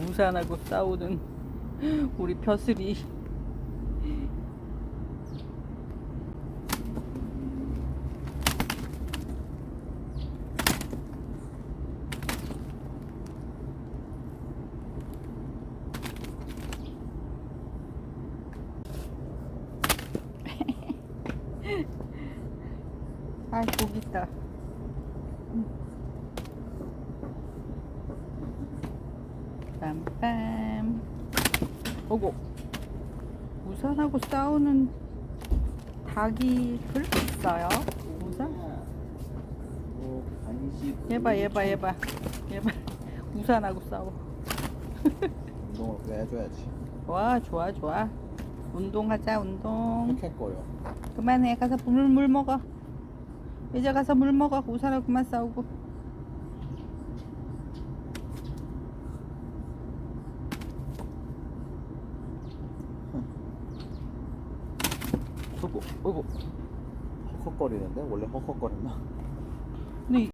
우산하고 싸우는 우리 벼슬이. 아, 고기 있다. 빰빰. 오고. 우산하고 싸우는 닭이 별로 있어요. 우산? 얘봐, 얘봐, 얘봐. 얘봐. 우산하고 싸워. 운동을 꽤 해줘야지 와, 좋아, 좋아. 운동하자, 운동. 헥헥거려 그만해. 가서 물, 물 먹어. 이제 가서 물 먹어. 우산하고 그만 싸우고. 어구. 헉헉거리는데 원래 헉헉거렸나?